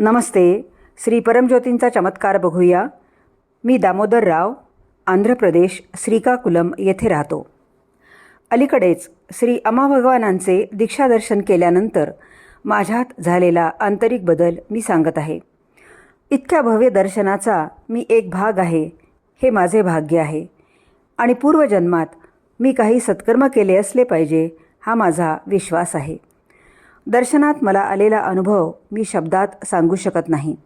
नमस्ते. श्री परमज्योतींचा चमत्कार बघूया. मी दामोदर राव आंध्र प्रदेश श्रीकाकुलम येथे राहतो. अलीकडेच श्री अमाभगवानांचे दीक्षादर्शन केल्यानंतर माझ्यात झालेला आंतरिक बदल मी सांगत आहे. इतक्या भव्य दर्शनाचा मी एक भाग आहे हे माझे भाग्य आहे. आणि पूर्वजन्मात मी काही सत्कर्म केले असले पाहिजे हा माझा विश्वास आहे. दर्शनात मला आलेला अनुभव मी शब्दात सांगू शकत नाही.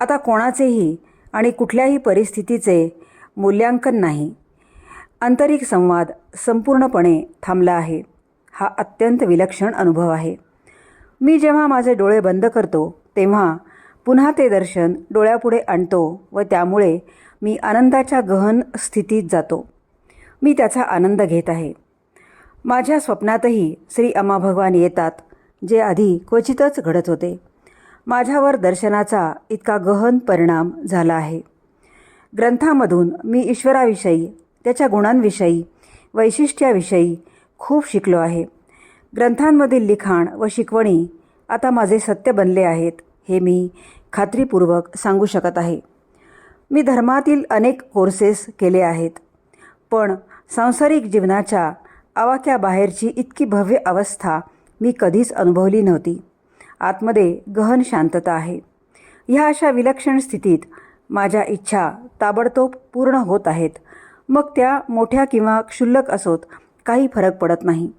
आता कोणाचेही आणि कुठल्याही परिस्थितीचे मूल्यांकन नाही. आंतरिक संवाद संपूर्णपणे थांबला आहे. हा अत्यंत विलक्षण अनुभव आहे. मी जेव्हा माझे डोळे बंद करतो तेव्हा पुन्हा ते दर्शन डोळ्यापुढे आणतो व त्यामुळे मी आनंदाच्या गहन स्थितीत जातो. मी त्याचा आनंद घेत आहे. माझ्या स्वप्नातही श्री अम्मा भगवान येतात जे आधी क्वचितच घडत होते. माझ्यावर दर्शनाचा इतका गहन परिणाम झाला आहे. ग्रंथामधून मी ईश्वराविषयी त्याच्या गुणांविषयी वैशिष्ट्याविषयी खूप शिकलो आहे. ग्रंथांमधील लिखाण व शिकवणी आता माझे सत्य बनले आहेत हे मी खात्रीपूर्वक सांगू शकत आहे. मी धर्मातील अनेक कोर्सेस केले आहेत पण सांसारिक जीवनाच्या आवाक्याबाहेरची इतकी भव्य अवस्था मी कधीच अनुभवली नव्हती. आतमध्ये गहन शांतता आहे. ह्या अशा विलक्षण स्थितीत माझ्या इच्छा ताबडतोब पूर्ण होत आहेत. मग त्या मोठ्या किंवा क्षुल्लक असोत काही फरक पडत नाही.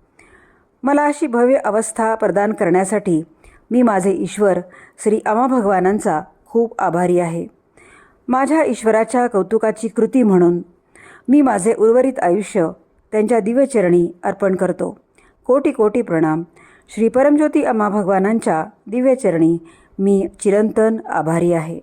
मला अशी भव्य अवस्था प्रदान करण्यासाठी मी माझे ईश्वर श्री अमा भगवानांचा खूप आभारी आहे. माझ्या ईश्वराच्या कौतुकाची कृती म्हणून मी माझे उर्वरित आयुष्य त्यांच्या दिव्यचरणी अर्पण करतो. कोटी कोटी प्रणाम. श्री परमज्योती अम्मा भगवानांच्या दिव्यचरणी मी चिरंतन आभारी आहे.